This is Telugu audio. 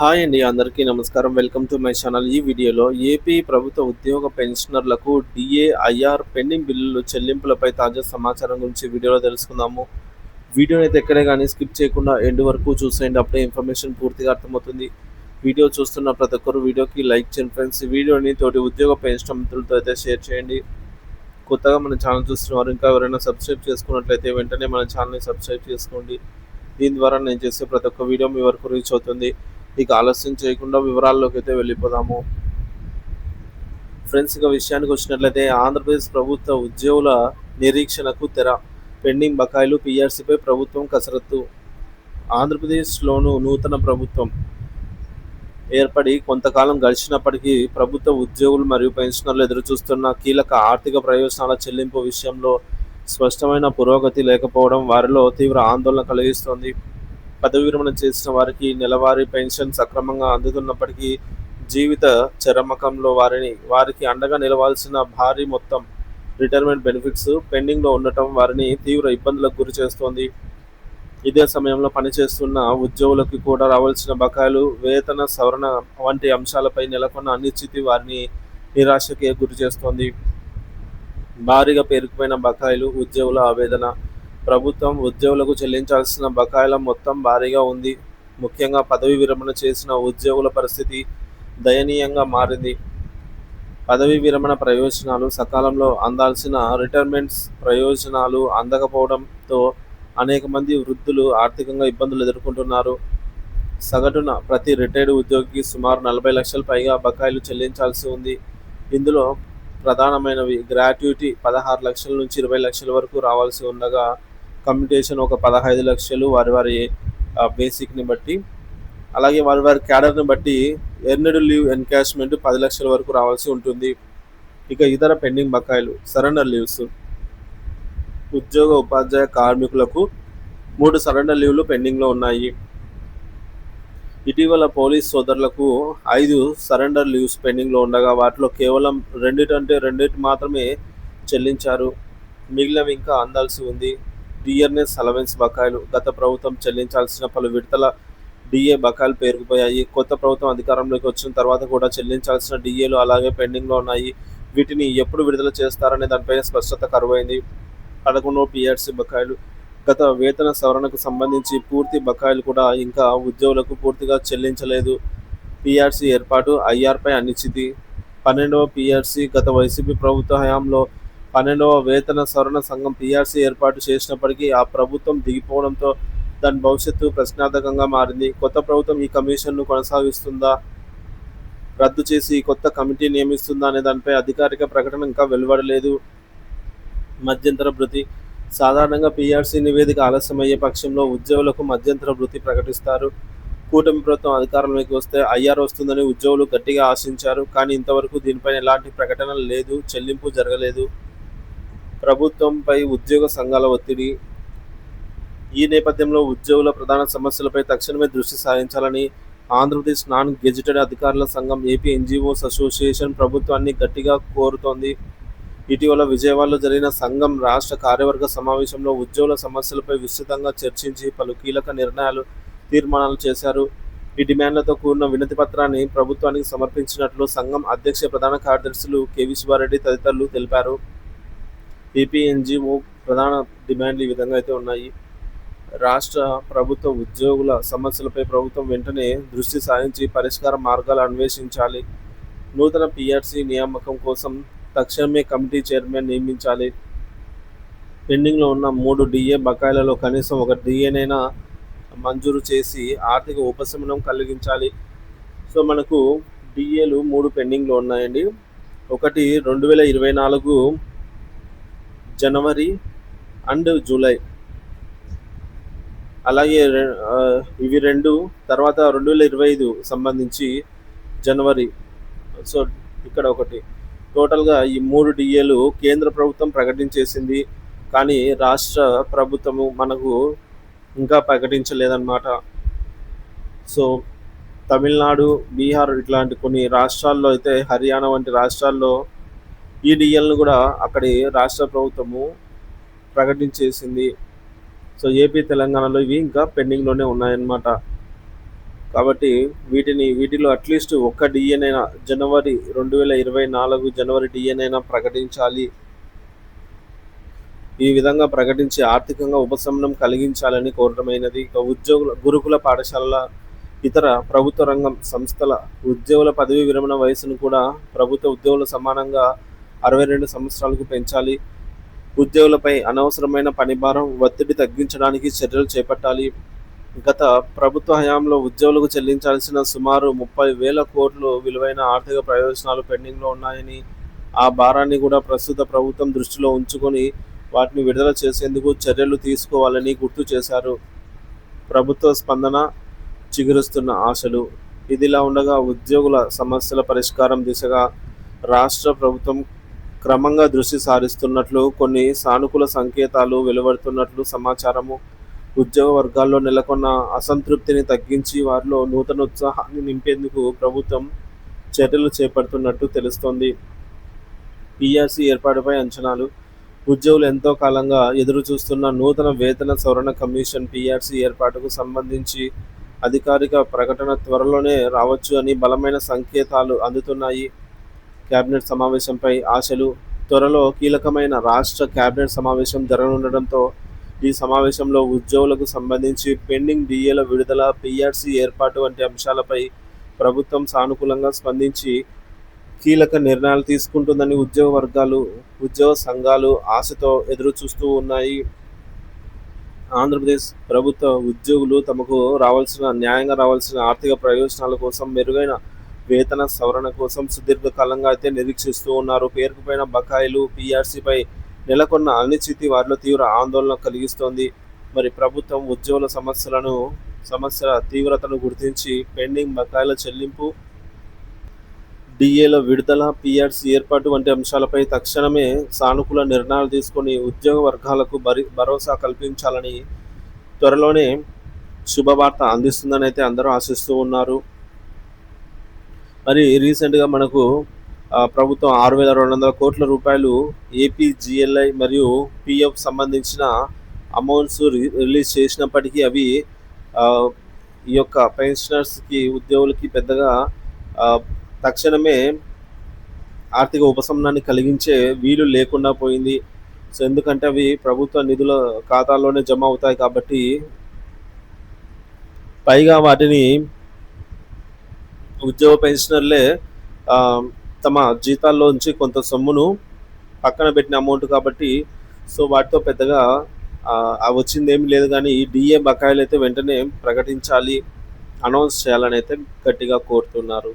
హాయ్ అండి అందరికీ నమస్కారం. Welcome to my channel. ఈ వీడియోలో ఏపీ ప్రభుత్వ ఉద్యోగ పెన్షనర్లకు డిఏఐఆర్ పెండింగ్ బిల్లులు చెల్లింపులపై తాజా సమాచారం గురించి వీడియోలో తెలుసుకుందాము. వీడియోని అయితే ఎక్కడే కానీ స్కిప్ చేయకుండా ఎండ్ వరకు చూసేయండి. అప్పుడే ఇన్ఫర్మేషన్ పూర్తిగా అర్థమవుతుంది. వీడియో చూస్తున్న ప్రతి ఒక్కరు వీడియోకి లైక్ చేయండి ఫ్రెండ్స్. ఈ వీడియోని తోటి ఉద్యోగ పెన్షన్ మిత్రులతో అయితే షేర్ చేయండి. కొత్తగా మన ఛానల్ చూస్తున్నవారు ఇంకా ఎవరైనా సబ్స్క్రైబ్ చేసుకున్నట్లయితే వెంటనే మన ఛానల్ని సబ్స్క్రైబ్ చేసుకోండి. దీని ద్వారా నేను చేసే ప్రతి ఒక్క వీడియో మీ వరకు రీచ్ అవుతుంది. ఇక ఆలస్యం చేయకుండా వివరాల్లోకి అయితే వెళ్ళిపోదాము. ఫ్రెండ్స్ ఇక విషయానికి వచ్చినట్లయితే ఆంధ్రప్రదేశ్ ప్రభుత్వ ఉద్యోగుల నిరీక్షణకు తెర. పెండింగ్ బకాయిలు పీఆర్సీపై ప్రభుత్వం కసరత్తు. ఆంధ్రప్రదేశ్లోను నూతన ప్రభుత్వం ఏర్పడి కొంతకాలం గడిచినప్పటికీ ప్రభుత్వ ఉద్యోగులు మరియు పెన్షనర్లు ఎదురుచూస్తున్న కీలక ఆర్థిక ప్రయోజనాల చెల్లింపు విషయంలో స్పష్టమైన పురోగతి లేకపోవడం వారిలో తీవ్ర ఆందోళన కలిగిస్తోంది. పదవి విరమణ చేసిన వారికి నెలవారీ పెన్షన్ సక్రమంగా అందుతున్నప్పటికీ జీవిత చరమకంలో వారిని వారికి అండగా నిలవాల్సిన భారీ మొత్తం రిటైర్మెంట్ బెనిఫిట్స్ పెండింగ్లో ఉండటం వారిని తీవ్ర ఇబ్బందులకు గురి చేస్తోంది. ఇదే సమయంలో పనిచేస్తున్న ఉద్యోగులకు కూడా రావాల్సిన బకాయిలు వేతన సవరణ వంటి అంశాలపై నెలకొన్న అనిశ్చితి వారిని నిరాశకి గురి చేస్తోంది. భారీగా పేరుకుపోయిన బకాయిలు ఉద్యోగుల ఆవేదన ప్రభుత్వం ఉద్యోగులకు చెల్లించాల్సిన బకాయిల మొత్తం భారీగా ఉంది. ముఖ్యంగా పదవి విరమణ చేసిన ఉద్యోగుల పరిస్థితి దయనీయంగా మారింది. పదవి విరమణ ప్రయోజనాలు సకాలంలో అందాల్సిన రిటైర్మెంట్స్ ప్రయోజనాలు అందకపోవడంతో అనేక మంది వృద్ధులు ఆర్థికంగా ఇబ్బందులు ఎదుర్కొంటున్నారు. సగటున ప్రతి రిటైర్డ్ ఉద్యోగికి సుమారు నలభై లక్షల పైగా బకాయిలు చెల్లించాల్సి ఉంది. ఇందులో ప్రధానమైనవి గ్రాట్యుటీ పదహారు లక్షల నుంచి ఇరవై లక్షల వరకు రావాల్సి ఉండగా కమ్యూనికేషన్ ఒక పదహైదు లక్షలు వారి వారి బేసిక్ని బట్టి. అలాగే వారి వారి క్యాడర్ని బట్టి ఎర్నడ్ లీవ్ ఎన్కాష్మెంట్ పది లక్షల వరకు రావాల్సి ఉంటుంది. ఇక ఇతర పెండింగ్ బకాయిలు సరెండర్ లీవ్స్ ఉద్యోగ ఉపాధ్యాయ కార్మికులకు మూడు సరెండర్ లీవ్లు పెండింగ్లో ఉన్నాయి. ఇటీవల పోలీస్ సోదరులకు ఐదు సరెండర్ లీవ్స్ పెండింగ్లో ఉండగా వాటిలో కేవలం రెండిటంటే రెండిటి మాత్రమే చెల్లించారు. మిగిలినవి ఇంకా అందాల్సి ఉంది. డిఆర్ఎస్ అలవెన్స్ బకాయిలు. గత ప్రభుత్వం చెల్లించాల్సిన పలు విడతల డిఏ బకాయిలు పేరుకుపోయాయి. కొత్త ప్రభుత్వం అధికారంలోకి వచ్చిన తర్వాత కూడా చెల్లించాల్సిన డిఏలు అలాగే పెండింగ్లో ఉన్నాయి. వీటిని ఎప్పుడు విడుదల చేస్తారనే దానిపైన స్పష్టత కరువైంది. పదకొండవ పిఆర్సీ బకాయిలు. గత వేతన సవరణకు సంబంధించి పూర్తి బకాయిలు కూడా ఇంకా ఉద్యోగులకు పూర్తిగా చెల్లించలేదు. పిఆర్సీ ఏర్పాటు ఐఆర్పై అనిశ్చితి. పన్నెండవ పిఆర్సీ గత వైసీపీ ప్రభుత్వ హయాంలో పన్నెండవ వేతన సవరణ సంఘం పిఆర్సీ ఏర్పాటు చేసినప్పటికీ ఆ ప్రభుత్వం దిగిపోవడంతో దాని భవిష్యత్తు ప్రశ్నార్థకంగా మారింది. కొత్త ప్రభుత్వం ఈ కమిషన్ను కొనసాగిస్తుందా? రద్దు చేసి కొత్త కమిటీ నియమిస్తుందా అనే దానిపై అధికారిక ప్రకటన ఇంకా వెలువడలేదు. మధ్యంతర భృతి. సాధారణంగా పీఆర్సీ నివేదిక ఆలస్యమయ్యే పక్షంలో ఉద్యోగులకు మధ్యంతర భృతి ప్రకటిస్తారు. కూటమి ప్రభుత్వం అధికారంలోకి వస్తే ఐఆర్ వస్తుందని ఉద్యోగులు గట్టిగా ఆశించారు. కానీ ఇంతవరకు దీనిపైన ఎలాంటి ప్రకటన లేదు. చెల్లింపు జరగలేదు. ప్రభుత్వంపై ఉద్యోగ సంఘాల ఒత్తిడి ఈ నేపథ్యంలో ఉద్యోగుల ప్రధాన సమస్యలపై తక్షణమే దృష్టి సారించాలని ఆంధ్రప్రదేశ్ నాన్ గెజిటెడ్ అధికారుల సంఘం ఏపీ ఎన్జిఓస్ అసోసియేషన్ ప్రభుత్వాన్ని గట్టిగా కోరుతోంది. ఇటీవల విజయవాడలో జరిగిన సంఘం రాష్ట్ర కార్యవర్గ సమావేశంలో ఉద్యోగుల సమస్యలపై విస్తృతంగా చర్చించి పలు కీలక నిర్ణయాలు తీర్మానాలు చేశారు. ఈ డిమాండ్లతో కూడిన వినతి పత్రాన్ని ప్రభుత్వానికి సమర్పించినట్లు సంఘం అధ్యక్ష ప్రధాన కార్యదర్శులు కెవి శివారెడ్డి తదితరులు తెలిపారు. ఏపీ ప్రధాన డిమాండ్లు ఈ విధంగా అయితే ఉన్నాయి. రాష్ట్ర ప్రభుత్వ ఉద్యోగుల సమస్యలపై ప్రభుత్వం వెంటనే దృష్టి సారించి పరిష్కార మార్గాలు అన్వేషించాలి. నూతన పిఆర్సీ నియామకం కోసం తక్షణమే కమిటీ చైర్మన్ నియమించాలి. పెండింగ్లో ఉన్న మూడు డిఏ బకాయిలలో కనీసం ఒక డిఏనైనా మంజూరు చేసి ఆర్థిక ఉపశమనం కలిగించాలి. సో మనకు డిఏలు మూడు పెండింగ్లో ఉన్నాయండి. ఒకటి రెండు వేల ఇరవై నాలుగు జనవరి అండ్ జూలై. అలాగే ఇవి రెండు తర్వాత రెండు వేల ఇరవై ఐదు సంబంధించి జనవరి. సో ఇక్కడ ఒకటి. టోటల్గా ఈ మూడు డిఏలు కేంద్ర ప్రభుత్వం ప్రకటించేసింది. కానీ రాష్ట్ర ప్రభుత్వము మనకు ఇంకా ప్రకటించలేదన్నమాట. సో తమిళనాడు బీహార్ ఇట్లాంటి కొన్ని రాష్ట్రాల్లో అయితే హర్యానా వంటి రాష్ట్రాల్లో ఈ డిఎల్ను కూడా అక్కడి రాష్ట్ర ప్రభుత్వము ప్రకటించేసింది. సో ఏపీ తెలంగాణలో ఇవి ఇంకా పెండింగ్లోనే ఉన్నాయన్నమాట. కాబట్టి వీటిని వీటిలో అట్లీస్ట్ ఒక్క డిఎన్ఐనా జనవరి రెండు వేల ఇరవై నాలుగు జనవరి డిఎన్ఐనా ప్రకటించాలి. ఈ విధంగా ప్రకటించి ఆర్థికంగా ఉపశమనం కలిగించాలని కోరటమైనది. ఇక ఉద్యోగుల గురుకుల పాఠశాలల ఇతర ప్రభుత్వ రంగం సంస్థల ఉద్యోగుల పదవీ విరమణ వయసును కూడా ప్రభుత్వ ఉద్యోగుల సమానంగా అరవై రెండు సంవత్సరాలకు పెంచాలి. ఉద్యోగులపై అనవసరమైన పనిభారం ఒత్తిడి తగ్గించడానికి చర్యలు చేపట్టాలి. గత ప్రభుత్వ హయాంలో ఉద్యోగులకు చెల్లించాల్సిన సుమారు ముప్పై వేల కోట్లు విలువైన ఆర్థిక ప్రయోజనాలు పెండింగ్లో ఉన్నాయని ఆ భారాన్ని కూడా ప్రస్తుత ప్రభుత్వం దృష్టిలో ఉంచుకొని వాటిని విడుదల చేసేందుకు చర్యలు తీసుకోవాలని గుర్తు చేశారు. ప్రభుత్వ స్పందన చిగురుస్తున్న ఆశలు. ఇదిలా ఉండగా ఉద్యోగుల సమస్యల పరిష్కారం దిశగా రాష్ట్ర ప్రభుత్వం క్రమంగా దృష్టి సారిస్తున్నట్లు కొన్ని సానుకూల సంకేతాలు వెలువడుతున్నట్లు సమాచారము. ఉద్యోగ వర్గాల్లో నెలకొన్న అసంతృప్తిని తగ్గించి వారిలో నూతన ఉత్సాహాన్ని నింపేందుకు ప్రభుత్వం చర్యలు చేపడుతున్నట్టు తెలుస్తోంది. పిఆర్సీ ఏర్పాటుపై అంచనాలు. ఉద్యోగులు ఎంతో కాలంగా ఎదురు చూస్తున్న నూతన వేతన సవరణ కమిషన్ పిఆర్సీ ఏర్పాటుకు సంబంధించి అధికారిక ప్రకటన త్వరలోనే రావచ్చు అని బలమైన సంకేతాలు అందుతున్నాయి. కేబినెట్ సమావేశంపై ఆశలు త్వరలో కీలకమైన రాష్ట్ర కేబినెట్ సమావేశం జరగనుండటంతో ఈ సమావేశంలో ఉద్యోగులకు సంబంధించి పెండింగ్ డిఏల విడుదల పీఆర్సీ ఏర్పాటు వంటి అంశాలపై ప్రభుత్వం సానుకూలంగా స్పందించి కీలక నిర్ణయాలు తీసుకుంటుందని ఉద్యోగ వర్గాలు ఉద్యోగ సంఘాలు ఆశతో ఎదురు చూస్తూ ఉన్నాయి. ఆంధ్రప్రదేశ్ ప్రభుత్వ ఉద్యోగులు తమకు రావాల్సిన న్యాయంగా రావాల్సిన ఆర్థిక ప్రయోజనాల కోసం మెరుగైన వేతన సవరణ కోసం సుదీర్ఘకాలంగా అయితే నిరీక్షిస్తూ ఉన్నారు. పేరుకుపోయిన బకాయిలు పీఆర్సీపై నెలకొన్న అనిశ్చితి వారిలో తీవ్ర ఆందోళన కలిగిస్తోంది. మరి ప్రభుత్వం ఉద్యోగుల సమస్యలను సమస్యల తీవ్రతను గుర్తించి పెండింగ్ బకాయిల చెల్లింపు డిఏల విడుదల పీఆర్సీ ఏర్పాటు వంటి అంశాలపై తక్షణమే సానుకూల నిర్ణయాలు తీసుకొని ఉద్యోగ వర్గాలకు బరి భరోసా కల్పించాలని త్వరలోనే శుభవార్త అందిస్తుందని అయితే అందరూ ఆశిస్తూ ఉన్నారు. మరి రీసెంట్గా మనకు ప్రభుత్వం ఆరు వేల రెండు వందల కోట్ల రూపాయలు ఏపీ జిఎల్ఐ మరియు పిఎఫ్ సంబంధించిన అమౌంట్స్ రిలీజ్ చేసినప్పటికీ అవి ఈ యొక్క పెన్షనర్స్కి ఉద్యోగులకి పెద్దగా తక్షణమే ఆర్థిక ఉపశమనాన్ని కలిగించే వీలు లేకుండా పోయింది. సో ఎందుకంటే అవి ప్రభుత్వ నిధుల ఖాతాల్లోనే జమ అవుతాయి కాబట్టి పైగా వాటిని ఉద్యోగ పెన్షనర్లే తమ జీతాల్లోంచి కొంత సొమ్మును పక్కన పెట్టిన అమౌంట్ కాబట్టి సో వాటితో పెద్దగా వచ్చింది ఏమి లేదు కానీ ఈ డిఏ బకాయిలు అయితే వెంటనే ప్రకటించాలి అనౌన్స్ చేయాలని అయితే గట్టిగా కోరుతున్నారు.